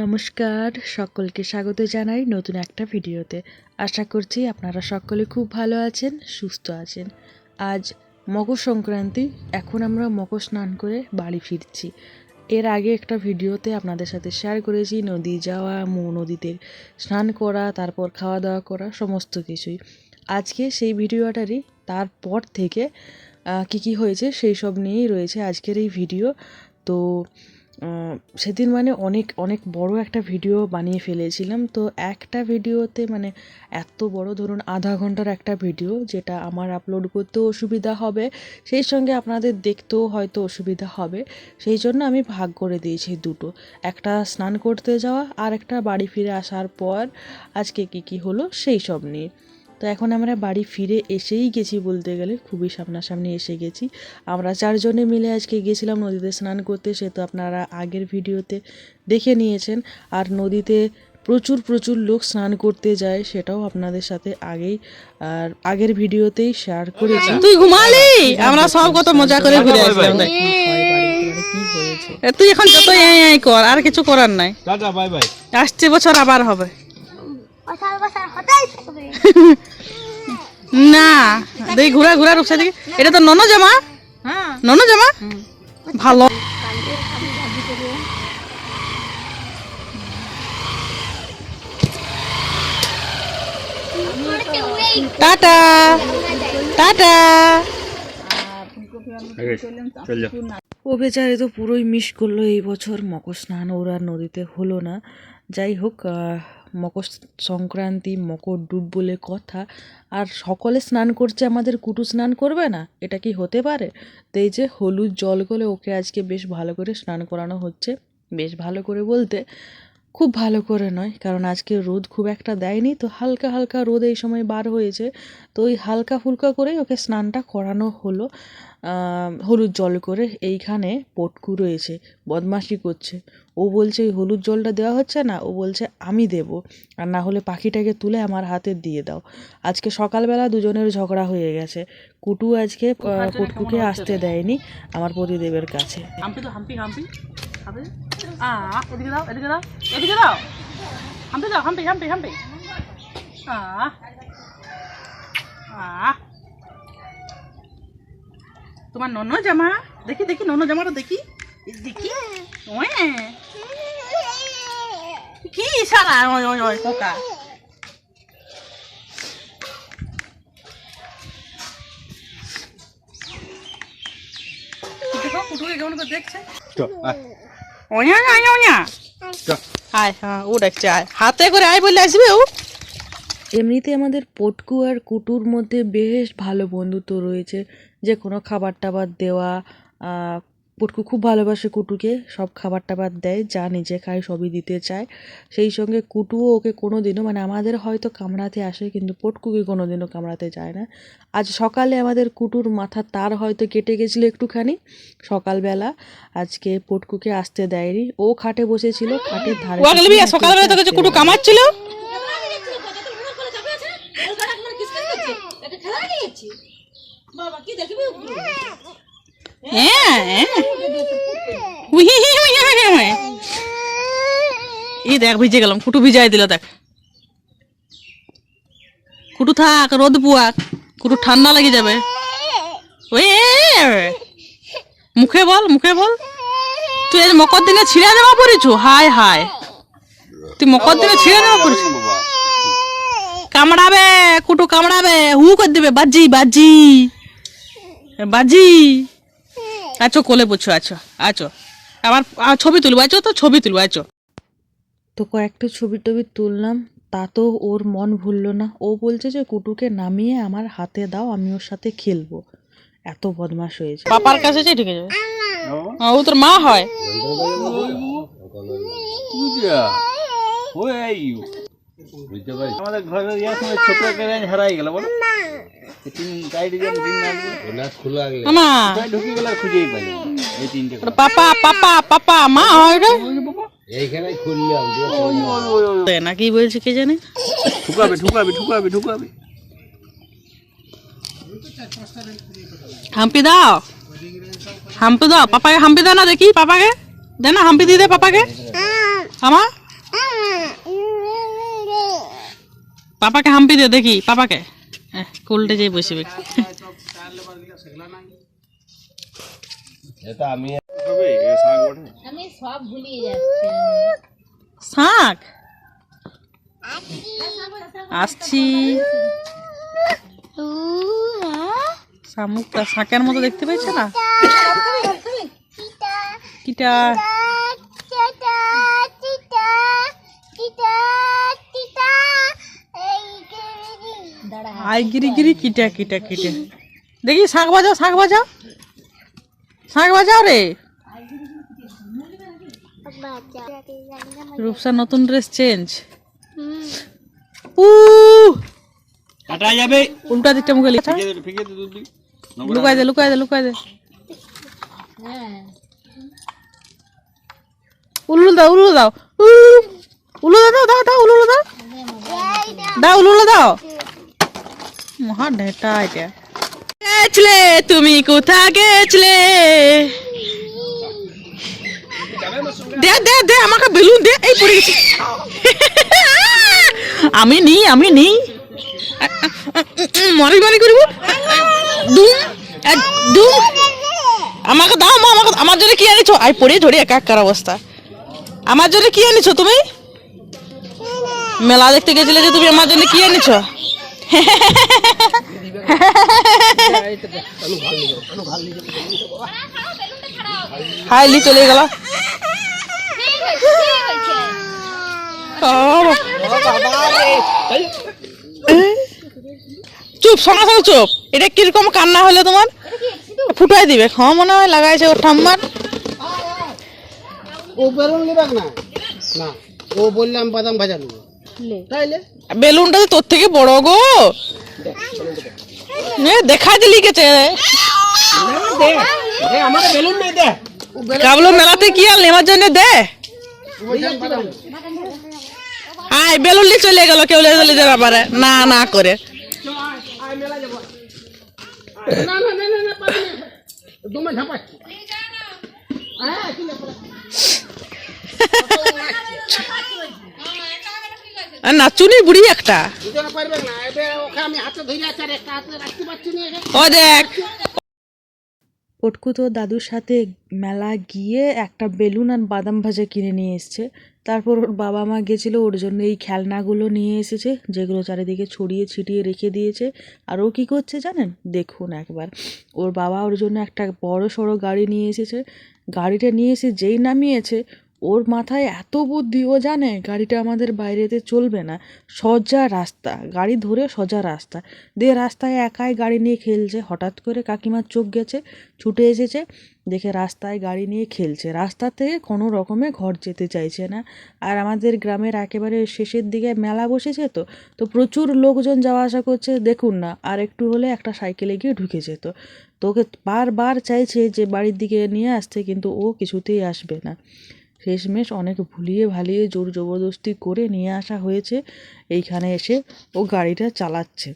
নমস্কার, সকলকে স্বাগত জানাই নতুন একটা ভিডিওতে। আশা করছি আপনারা সকলে খুব ভালো আছেন, সুস্থ আছেন। আজ মকর সংক্রান্তি, এখন আমরা মকর স্নান করে বাড়ি ফিরছি। এর আগে একটা ভিডিওতে আপনাদের সাথে শেয়ার করেছি, নদী যাওয়া, মো নদীতে স্নান করা, তারপর খাওয়া দাওয়া করা, সমস্ত কিছুই। আজকে সেই ভিডিওটারই, তারপর থেকে কী কী হয়েছে সেই সব নিয়েই রয়েছে আজকের এই ভিডিও। তো সেদিন মানে অনেক অনেক বড় একটা ভিডিও বানিয়ে ফেলেছিলাম। তো একটা ভিডিওতে মানে এত বড় ধরুন আধা ঘণ্টার একটা ভিডিও যেটা আমার আপলোড করতেও অসুবিধা হবে, সেই সঙ্গে আপনাদের দেখতেও হয়তো অসুবিধা হবে। সেই জন্য আমি ভাগ করে দিয়েছি দুটো। একটা স্নান করতে যাওয়া আর একটা বাড়ি ফিরে আসার পর আজকে কি কি হলো সেই সব নিয়ে। তো এখন আমরা বাড়ি ফিরে এসেই গেছি বলতে গেলে খুবই সামনাসামনি এসে গেছি। আমরা চারজনে মিলে আজকে গেছিলাম নদীতে স্নান করতে সে তো আপনারা আগের ভিডিওতে দেখে নিয়েছেন। আর নদীতে প্রচুর প্রচুর লোক স্নান করতে যায় সেটাও আপনাদের সাথে আগেই আর আগের ভিডিওতেই শেয়ার করেছি তুই ঘুমালি? আমরা সব কত মজা করে ঘুরে আসলাম। হয় তুই এখন যত এই এই কর আর কিছু করার নাই। Tata bye bye. আসছে বছর আবার হবে। না দেখ ঘুরা ঘুরা রূপসা দিকে এটা তো নন জামা নন জামা ভালো। টাটা। টাটা। ও বেচারে তো পুরোই মিস করল এই বছর মকর স্নান ওরা নদীতে হলো না। যাই হোক আহ, মকর সংক্রান্তি মকর ডুব বলে কথা, আর সকলে স্নান করছে, আমাদের কুটু স্নান করবে না? এটা কি হতে পারে? তো এই যে হলুদ জল করে ওকে আজকে বেশ ভালো করে স্নান করানো হচ্ছে, বেশ ভালো করে বলতে খুব ভালো করে নয় কারণ আজকে রোদ খুব একটা দেয়নি তো হালকা হালকা রোদ এই সময় বার হয়েছে। তো ওই হালকা ফুলকা করেই ওকে স্নানটা করানো হলো হলুদ জল করে। এইখানে পটকু রয়েছে বদমাশি করছে। ও বলছে ওই হলুদ জলটা দেওয়া হচ্ছে না? ও বলছে আমি দেব আর না হলে পাখিটাকে তুলে আমার হাতে দিয়ে দাও। আজকে সকালবেলা দুজনের ঝগড়া হয়ে গেছে। কুটু আজকে পটকুকে আসতে দেয়নি আমার প্রতিদেবের কাছে। হাম্পি তো হাম্পি হাম্পি। এদিকে দাও এদিকে দাও এদিকে দাও হাম্পি দাও হাম্পি হাম্পি হাম্পি তোমার নন জামা দেখি দেখি নন জামাটা দেখি দেখি কি সারা ওই ওই ওই কোকা দেখো কুটুকে কেমন করে দেখছে আয় ওয়া হ্যাঁ ও ডাকছে আয়। হাতে করে আয় বলে আসবে ও। এমনিতে আমাদের পটকু আর কুটুর মধ্যে বেশ ভালো বন্ধুত্ব রয়েছে। যে কোনো খাবার টাবার দেওয়া আহ, পটকু খুব ভালোবাসে কুটুকে সব খাবার টাবার দেয় যা নিজে খায় সবই দিতে চায়। সেই সঙ্গে কুটুও ওকে কোনো দিনও মানে আমাদের হয়তো কামড়াতে আসে কিন্তু পটকুকে কোনো দিনও কামড়াতে যায় না। আজ সকালে আমাদের কুটুর মাথা তার হয়তো কেটে গেছিল একটুখানি সকালবেলা। আজকে পটকুকে আসতে দেয়নি। ও খাটে বসেছিল খাটের ধারে সকালবেলা তোকে কুটু কামাচ্ছিল? হি, হি, হি। এই দেখ, ভিজে গেলাম। কুটু ভিজাই দিল, দেখ। কুটু থাক, রোদ পুয়াক। কুটু ঠান্ডা লেগে যাবে। ওই মুখে বল মুখে বল। তুই আজ মকর দিনে ছিঁড়ে জামা পরেছো হায় হায়। তুই মকর দিনে ছিঁড়ে জামা পরেছো কামড়াবে, কুটু কামড়াবে। হু করে দেবে, বাজি বাজি। বাজি। আছো কোলে বুঝছ আছো আছো। আমার আ, ছবি তুলবো আছো তো ছবি তুলবো আছো। তো কয়েকটা ছবি টবি তুললাম তা তো ওর মন ভুললো না। ও বলছে যে কুটুকে নামিয়ে আমার হাতে দাও আমি ওর সাথে খেলব। এত বদমাশ হয়েছে। পাপার কাছে যাই ঠিক আছে ও তোর মা হয়। পূজা ওই বুঝতে পারি আমাদের ঘরের ইয়ার সময় ছোট একটা রেঞ্জ হারাই গেল বলো। তিন গাইড দিন তিন না আমা কোথায় গেল খুঁজেই পাইলাম এই তিনটে পাপা পাপা পাপা মা হয় রে। না কি বলছে কে জানে? ঠুকাবে ঠুকাবে ঠুকাবে ঠুকাবে। হাম্পি দাও। হাম্পি দাও পাপাকে হাম্পি দাও না দেখি পাপাকে। দে না হাম্পি দিয়ে দে পাপাকে। আমা। পাপাকে হাম্পি দে দেখি পাপাকে। হ্যাঁ কোল্ডে যেয়ে বসবে এটা আমি হবে এ শাক ওঠে শাক? আসছি। শামুকটা শাকের মতো দেখতে পাইছে না? কিটা। আই গিরি গিরি কিটা কিটা কিটা। দেখি শাক বাজাও শাক বাজাও। শাক বাজাও রে। রূপসার নতুন ড্রেস চেঞ্জ উ কাটা যাবে। উল্টা দিকটা মুখে লিখা লুকাই দে লুকাই দে লুকাই দে উলুল দাও উলুল দাও। উলুল উলু দাও দাও দাও উলুল দাও। দাও উলুল দাও। তুমি কোথা গেছলে? দে দে দে, আমাকে বেলুন দে, এই পড়ে আমি নি আমি নি মারি মারি করব? আমাকে দাও, মা, আমাকে আমার জন্য কি আনিছো আই পড়ে একা একার অবস্থা। আমার জন্য কি আনিছো তুমি? মেলা দেখতে গেছিলে যে তুমি আমার জন্য কি আনিছো হাই, লি চলে গেল। চুপ সঙ্গে সঙ্গে চুপ। এটা কীরকম কান্না হলে তোমার? ফুটাই দিবে। খ মনে হয় লাগাইছে ওর ঠাম্মার। ও নেবে না? না। ও বললাম বাদাম ভাজা নেব। তাইলে? বেলুনটা তো তোর থেকে বড় গো। দেখা দিলি গেছে আমার বেলুন নেই দে। কাবলো মেলাতে কি আর নেওয়ার জন্য দে। হাই বেলুন নিয়ে চলে গেল কেউ চলে যেতে পারে না না করে। পারছি না একে। ও দেখ। পটকু তো দাদুর সাথে মেলা গিয়ে একটা বেলুন আর বাদাম ভাজা কিনে নিয়ে এসছে। তারপর ওর বাবা মা গেছিল ওর জন্য এই খেলনাগুলো নিয়ে এসেছে যেগুলো চারিদিকে ছড়িয়ে ছিটিয়ে রেখে দিয়েছে। আর ও কী করছে জানেন? দেখুন একবার। ওর বাবা ওর জন্য একটা বড় সড়ো গাড়ি নিয়ে এসেছে। গাড়িটা নিয়ে এসে যেই নামিয়েছে ওর মাথায় এত বুদ্ধি ও জানে গাড়িটা আমাদের বাইরেতে চলবে না। সোজা রাস্তা, গাড়ি ধরে সোজা রাস্তা। দিয়ে রাস্তায় একাই গাড়ি নিয়ে খেলছে। হঠাৎ করে কাকিমার চোখ গেছে, ছুটে এসেছে, দেখে রাস্তায় গাড়ি নিয়ে খেলছে। রাস্তা থেকে কোনো রকমে ঘর যেতে চাইছে না। আর আমাদের গ্রামের একেবারে শেষের দিকে মেলা বসেছে তো তো প্রচুর লোকজন যাওয়া আসা করছে। দেখুন না, আর একটু হলে একটা সাইকেলে গিয়ে ঢুকে যেত। তোকে বারবার চাইছে যে বাড়ির দিকে নিয়ে আসতে, কিন্তু ও কিছুতেই আসবে না। শেষমেশ অনেক ভুলিয়ে ভালিয়ে জোর জবরদস্তি করে নিয়ে আসা হয়েছে। এইখানে এসে ও গাড়িটা চালাচ্ছে।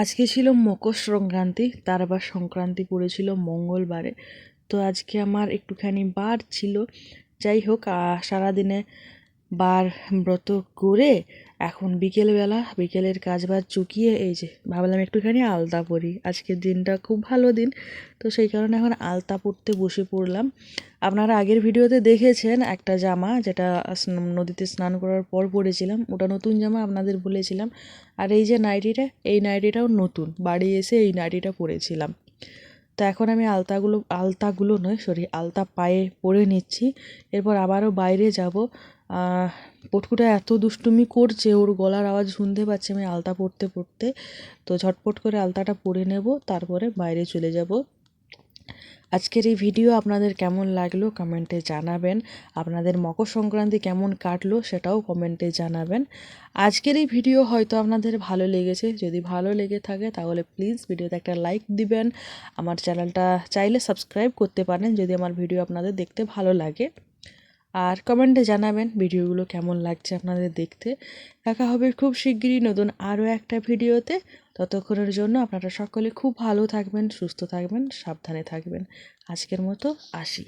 আজকে ছিল মকর সংক্রান্তি, তার আবার সংক্রান্তি পড়েছিল মঙ্গলবারে। তো আজকে আমার একটুখানি বার ছিল। যাই হোক সারাদিনে বার ব্রত করে এখন বিকেলবেলা বিকেলের কাজ বাজ চুকিয়ে এই যে ভাবলাম একটুখানি আলতা পরি। আজকের দিনটা খুব ভালো দিন, তো সেই কারণে এখন আলতা পরতে বসে পড়লাম। আপনারা আগের ভিডিওতে দেখেছেন একটা জামা যেটা নদীতে স্নান করার পর পরেছিলাম। ওটা নতুন জামা আপনাদের বলেছিলাম। আর এই যে নাইটিটা, এই নাইটিটাও নতুন। বাড়ি এসে এই নাইটিটা পরেছিলাম। তো এখন আমি আলতাগুলো আলতাগুলো নয় সরি আলতা পায়ে পরে নিচ্ছি। এরপর আবারও বাইরে যাব। পটকুটা এত দুষ্টুমি করছে, ওর গলার আওয়াজ শুনতে পাচ্ছি আমি আলতা পড়তে পড়তে। তো ঝটপট করে আলতাটা পরে নেব, তারপরে বাইরে চলে যাব। আজকের এই ভিডিও আপনাদের কেমন লাগল কমেন্টে জানাবেন। আপনাদের মকর সংক্রান্তি কেমন কাটলো সেটাও কমেন্টে জানাবেন। আজকের এই ভিডিও হয়তো আপনাদের ভালো লেগেছে। যদি ভালো লেগে থাকে তাহলে প্লিজ ভিডিওতে একটা লাইক দিবেন। আমার চ্যানেলটা চাইলে সাবস্ক্রাইব করতে পারেন যদি আমার ভিডিও আপনাদের দেখতে ভালো লাগে। আর কমেন্টে জানাবেন ভিডিওগুলো কেমন লাগছে আপনাদের দেখতে। দেখা হবে খুব শিগগিরই নতুন আরও একটা ভিডিওতে। ততক্ষণের জন্য আপনারা সকলে খুব ভালো থাকবেন, সুস্থ থাকবেন, সাবধানে থাকবেন। আজকের মতো আসি।